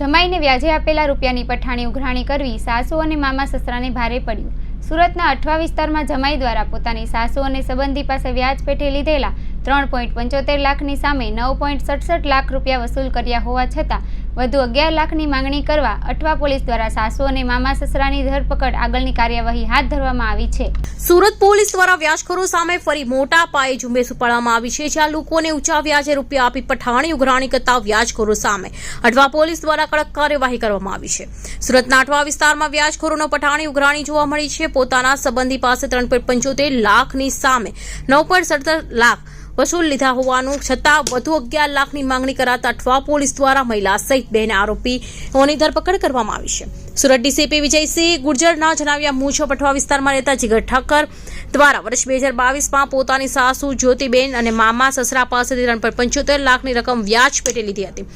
જમાઈને વ્યાજે આપેલા રૂપિયાની પઠાણી ઉઘરાણી કરવી સાસુ અને મામા સસરાને ભારે પડ્યું સુરતના અઠવા વિસ્તારમાં જમાઈ દ્વારા પોતાની સાસુ અને સંબંધી પાસે વ્યાજ પેઠે લીધેલા ત્રણ પોઈન્ટ પંચોતેર લાખની સામે નવ પોઈન્ટ સડસઠ લાખ રૂપિયા વસૂલ કર્યા હોવા છતાં વધુ અગિયાર લાખની માંગણી કરવા અઠવા પોલીસ દ્વારા સાસુ અને મામા સસરાની ધરપકડ આગળની કાર્યવાહી હાથ ધરવામાં આવી છે સુરત પોલીસ દ્વારા વ્યાજખોરો સામે ફરી મોટા પાયે ઝુંબેશ ઉપાડવામાં આવી છે જ્યાં લોકોને ઊંચા વ્યાજે રૂપિયા આપી પઠાણી ઉઘરાણી કરતા વ્યાજખોરો સામે અઠવા પોલીસ દ્વારા કડક કાર્યવાહી કરવામાં આવી છે સુરતના અઠવા વિસ્તારમાં વ્યાજખોરોનો પઠાણી ઉઘરાણી જોવા મળી છે પોતાના સંબંધી પાસે ત્રણ પોઈન્ટ પંચોતેર લાખની સામે નવ પોઈન્ટ સત્તર લાખ વસૂલ લીધા હોવાનું છતાં વધુ અગિયાર લાખની માંગણી કરાતા અઠવા પોલીસ દ્વારા મહિલા સહિત બેન આરોપીઓની ધરપકડ કરવામાં આવી છે સુરત ડીસીપી વિજયસિંહ ગુર્જરના જણાવ્યા મુજબ અઠવા વિસ્તારમાં રહેતા જીગર ઠક્કર દ્વારા વર્ષ બે હજાર બાવીસમાં પોતાની સાસુ જ્યોતિબેન અને મામા સસરા પાસેથી ત્રણ પર પંચોતેર લાખની રકમ વ્યાજ પેટે લીધી હતી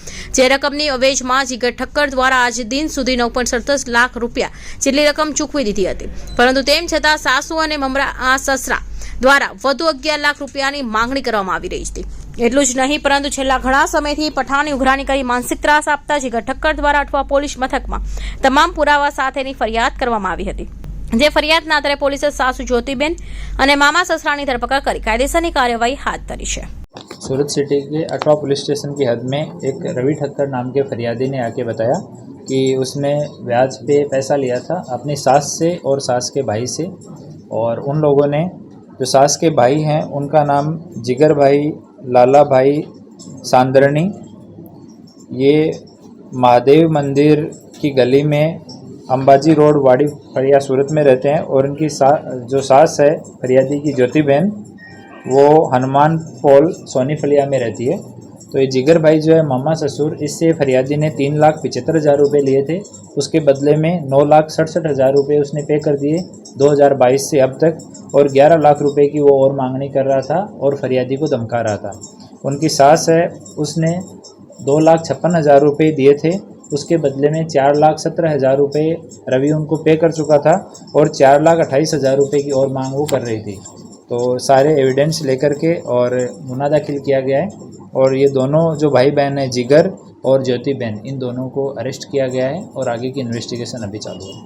જે રકમની અવેજમાં જીગર ઠક્કર દ્વારા આજ દિન સુધી નવ પોઈન્ટ સડસઠ લાખ રૂપિયા જેટલી રકમ ચૂકવી દીધી હતી પરંતુ તેમ છતાં સાસુ અને મમરા આ સસરા द्वारा 1.1 करोड़ रुपियानी मांगणी करवमा आवी रही छे એટલું જ નહીં પરંતુ છેલ્લા ઘણા સમયથી પઠાણે ઉગ્રની કરી માનસિક ત્રાસ આપતા જીગર ઠક્કર દ્વારા આઠવા પોલીસ મથકમાં તમામ પુરાવા સાથેની ફરિયાદ કરવામાં આવી હતી જે ફરિયાદના આધારે પોલીસે સાસુ જ્યોતિબેન અને મામા સસરાની ધરપકડ કરી કાયદેસરની કાર્યવાહી હાથ ધરી છે સુરત સિટી કે અટોપ પોલીસ સ્ટેશનની હદમાં એક રવિ ઠક્કર નામ કે ફરિયાદેને આકે બતાયા કે ઉસને વ્યાજ પે પૈસા લેયા થા અપને સાસ સે ઓર સાસ કે ભાઈ સે ઓર ઉન લોકોને जो सास के भाई हैं उनका नाम जिगर भाई लाला भाई सांदरणी ये महादेव मंदिर की गली में अंबाजी रोड वाड़ी फरिया सूरत में रहते हैं और उनकी सा जो सास है फरियादी की ज्योति बहन वो हनुमान पोल सोनी फलिया में रहती है तो ये जिगर भाई जो है मामा ससुर इससे फरियादी ने तीन लाख पिचहत्तर हज़ार रुपये लिए थे उसके बदले में नौ लाख सड़सठ हज़ार रुपये उसने पे कर दिए 2022 से अब तक और 11 लाख रुपए की वो और मांगनी कर रहा था और फरियादी को धमका रहा था उनकी सास है उसने दो लाख छप्पन हज़ार रुपये दिए थे उसके बदले में चार लाख सत्रह हज़ार रुपये रवि उनको पे कर चुका था और चार लाख अट्ठाईस हज़ार रुपये की और मांग वो कर रही थी तो सारे एविडेंस लेकर के और मुना दाखिल किया गया है और ये दोनों जो भाई बहन है जिगर और ज्योति बहन इन दोनों को अरेस्ट किया गया है और आगे की इन्वेस्टिगेशन अभी चालू है